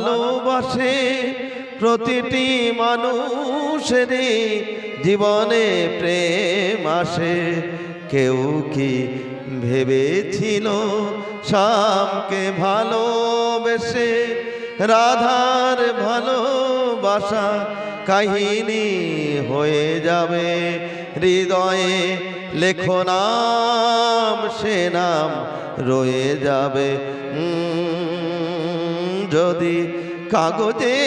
ভালোবাসে প্রতিটি মানুষেরই জীবনে প্রেম আসে। কেউ কি ভেবেছিল শ্যামকে ভালোবেসে? রাধার ভালোবাসা কাহিনী হয়ে যাবে। হৃদয়ে লেখনাম সে নাম রয়ে যাবে। যদি কাগজে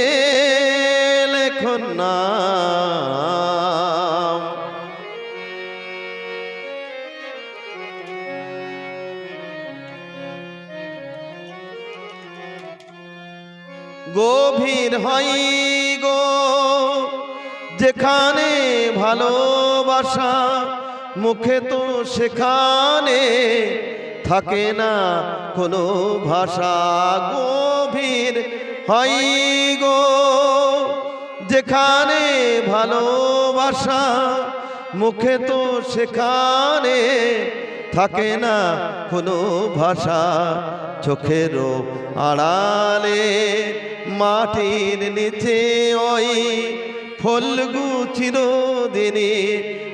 লেখো নাম গভীর হয় গো যেখানে ভালোবাসা মুখে তো সেখানে থাকে না কোনো ভাষা গভীর হয় গো। যেখানে ভালোবাসা মুখে তো সেখানে থাকে না কোনো ভাষা চোখেরও আড়ালে মাটির নিচে ওই ফলগু চিরদিনে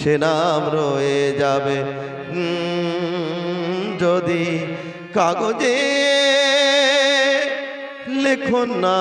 সে নাম রয়ে যাবে। যদি কাগজে লেখো না।